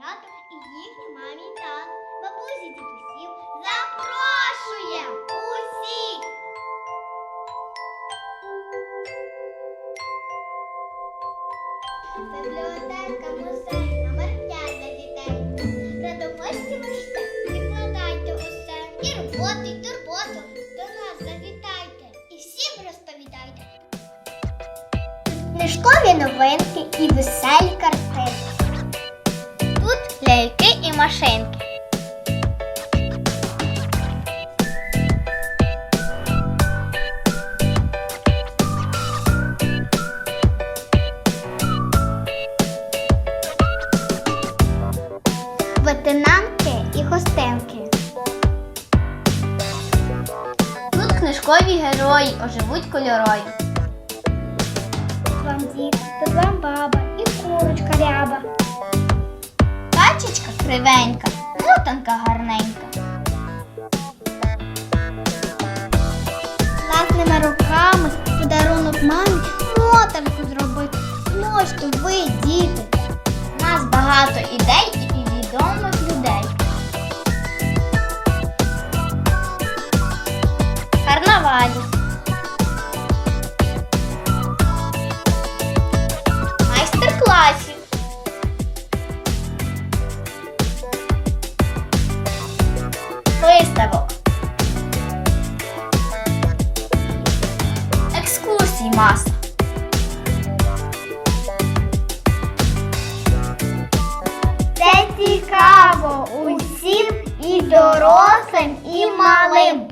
маляток і їхні мамі і тат, бабусі дідусів. Запрошуємо усіх! Бібліотека музей номер 5 для дітей. Радомості можете викладайте усе. І роботу, і турботу. До нас завітайте і всім розповідайте. Книжкові новинки і веселі картинки. Машинки. Ветенанки і гостинки. Тут книжкові герої оживуть кольорою. Тут вам дід, тут вам баба і курочка ряба. Качечка кривенька, мотанка гарненька. Власними руками подарунок мамі мотанку зробити. Можете ви, діти. У нас багато ідей і відомих людей. Карнавалі. Виставок. Екскурсій маса. Це цікаво усім і дорослим, і малим.